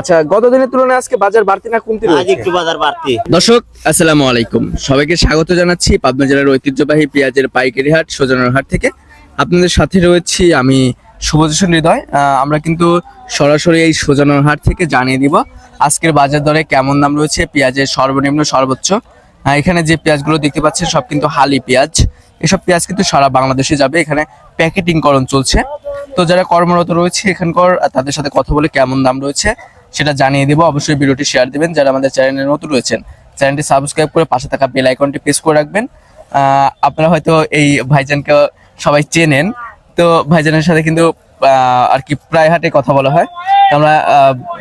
আচ্ছা গত দিনের তুলনায় আজকে বাজার বাড়তি না কমতি আজ একটু বাজার বাড়তি। দর্শক আসসালামু আলাইকুম। সবাইকে স্বাগত জানাচ্ছি পাবনা জেলার ঐতিহ্যবাহী পেঁয়াজের পাইকারি হাট সোজানোর হাট থেকে। আপনাদের সাথে রয়েছি আমি শুভদূষণ হৃদয়। আহ, আমরা কিন্তু সরাসরি এই সোজানোর হাট থেকে জানিয়ে দিব আজকের বাজার দরে কেমন দাম রয়েছে পেঁয়াজের সর্বনিম্ন সর্বোচ্চ। এখানে যে পেঁয়াজগুলো দেখতে পাচ্ছেন সব কিন্তু হালি পেঁয়াজ। এসব পেঁয়াজ কিন্তু সারা বাংলাদেশে যাবে এখানে প্যাকেটিং করণ চলছে। তো যারা কর্মরত রয়েছে এখানকার তাদের সাথে কথা বলে কেমন দাম রয়েছে সেটা জানিয়ে দেবো। অবশ্যই ভিডিওটি শেয়ার দিবেন। যারা আমাদের চ্যানেলে নতুন রয়েছেন চ্যানেলটি সাবস্ক্রাইব করে পাশে থাকা বেল আইকনটি প্রেস করে রাখবেন। আপনারা হয়তো এই ভাইজানকে সবাই চেনেন। তো ভাইজানের সাথে কিন্তু আর কি প্রায় হাটে কথা বলা হয়। আমরা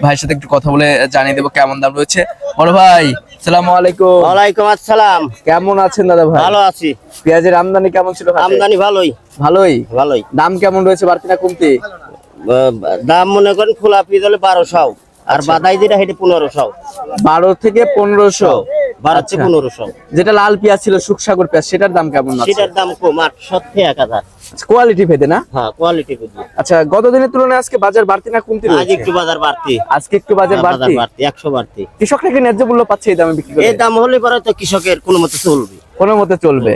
ভাইয়ের সাথে একটু কথা বলে জানিয়ে দেবো কেমন দাম রয়েছে। বড় ভাই সালাম আলাইকুম। ওয়ালাইকুম আসসালাম। কেমন আছেন দাদা ভাই? ভালো আছি। পেঁয়াজের আমদানি কেমন ছিল আমদানি ভালোই। ভালোই? ভালোই। দাম কেমন রয়েছে বাড়তি না কমতি দাম মনে করেন ফুলা বারোশো। আর বাদাই যেটা সেটা পনেরোশো। বারো থেকে পনেরোশো। বারো থেকে আচ্ছা। পনেরোশো। যেটা লাল পেঁয়াজ ছিল সুখসাগর পেঁয়াজ সেটার দাম কেমন সেটার দাম কম আটশো থেকে এক হাজার। কোয়ালিটি ভেদে না? হ্যাঁ কোয়ালিটি বুঝি আচ্ছা গত দিনের তুলনায় আজকে বাজার বাড়তি না কমতি আজ একটু বাজার বাড়তি। আজকে একটু বাজার হ্যাঁ, বাড়তি? বাড়তি একশো বাড়তি। কৃষকরা কি ন্যায্য মূল্য পাচ্ছে এই দামে বিক্রি এই দাম হলে পরে তো কৃষকের কোনো মতো চলবে। কোনো মতে চলবে।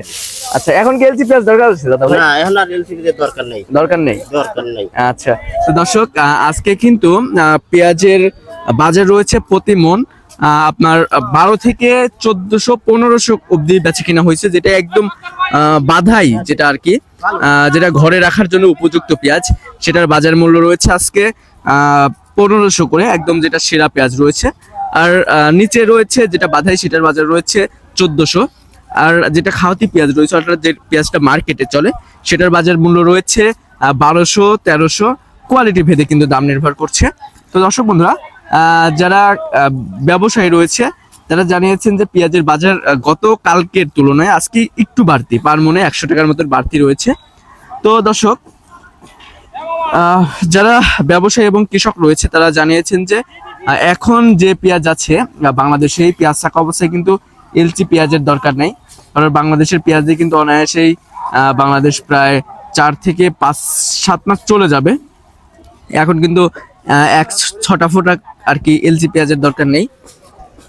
আচ্ছা এখন কি এলসি পেঁয়াজ দরকার আছে দাদা ভাই? না এখন আর এলসি এলসিবি দরকার নেই। দরকার নেই? দরকার নেই। আচ্ছা তো দর্শক আজকে কিন্তু পেঁয়াজের বাজার রয়েছে প্রতি মন আপনার বারো থেকে চোদ্দশো পনেরোশো অব্দি বেচে কিনা হয়েছে যেটা একদম বাধাই যেটা আর কি আহ, যেটা ঘরে রাখার জন্য উপযুক্ত পেঁয়াজ। সেটার বাজার মূল্য রয়েছে আজকে পনেরোশো করে একদম যেটা সেরা পেঁয়াজ রয়েছে। আর নিচে রয়েছে যেটা বাধাই সেটার বাজার রয়েছে চোদ্দশো। আর যেটা খাওয়াতি পেঁয়াজ রয়েছে, অর্থাৎ যে পেঁয়াজটা মার্কেটে চলে, সেটার বাজার মূল্য রয়েছে বারোশো, তেরোশো। কোয়ালিটি ভেদে কিন্তু দাম নির্ভর করছে। তো দর্শক বন্ধুরা যারা ব্যবসায়ী রয়েছে, তারা জানিয়েছেন যে পেঁয়াজের বাজার গত কালকের তুলনায় আজকে একটু বাড়তি, পার মনে একশো টাকার মতো বাড়তি রয়েছে। তো দর্শক যারা ব্যবসায়ী এবং কৃষক রয়েছে, তারা জানিয়েছেন যে এখন যে পেঁয়াজ আছে বাংলাদেশে এই পেঁয়াজ থাকা অবস্থায় কিন্তু এলচি পেঁয়াজের দরকার নেই। কারণ বাংলাদেশের পেঁয়াজ দিয়ে কিন্তু অনায়াসেই বাংলাদেশ প্রায় চার থেকে পাঁচ, সাত মাস চলে যাবে। এখন কিন্তু এক ছটা ফোটা আর কি এলচি পেঁয়াজের দরকার নেই।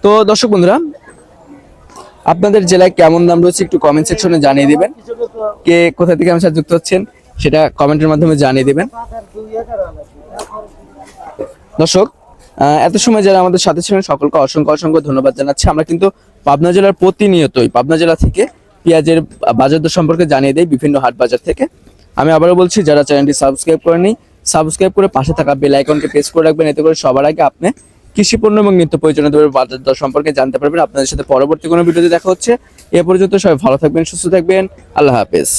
তো দর্শক বন্ধুরা, আপনাদের জেলায় কেমন দাম রয়েছে একটু কমেন্ট সেকশনে জানিয়ে দেবেন। কে কোথা থেকে আমার সাথে যুক্ত হচ্ছেন, সেটা কমেন্টের মাধ্যমে জানিয়ে দেবেন। দর্শক এত সময় যারা আমাদের সাথে ছিলেন, সকলকে অসংখ্য অসংখ্য ধন্যবাদ জানাচ্ছি। আমরা কিন্তু পাবনা জেলার প্রতিনিয়তই, পাবনা জেলা থেকে পেঁয়াজের বাজার দর সম্পর্কে জানিয়ে দেয় বিভিন্ন হাট বাজার থেকে। আমি আবারও বলছি, যারা চ্যানেলটি সাবস্ক্রাইব করেনি সাবস্ক্রাইব করে পাশে থাকা বেল আইকনকে প্রেস করে রাখবেন, এতে করে সবার আগে আপনি কৃষি পণ্য এবং নিত্য প্রয়োজনীয় দ্রব্যের বাজার দর সম্পর্কে জানতে পারবেন। আপনাদের সাথে পরবর্তী কোনো ভিডিওতে দেখা হচ্ছে। এ পর্যন্ত সবাই ভালো থাকবেন, সুস্থ থাকবেন। আল্লাহ হাফেজ।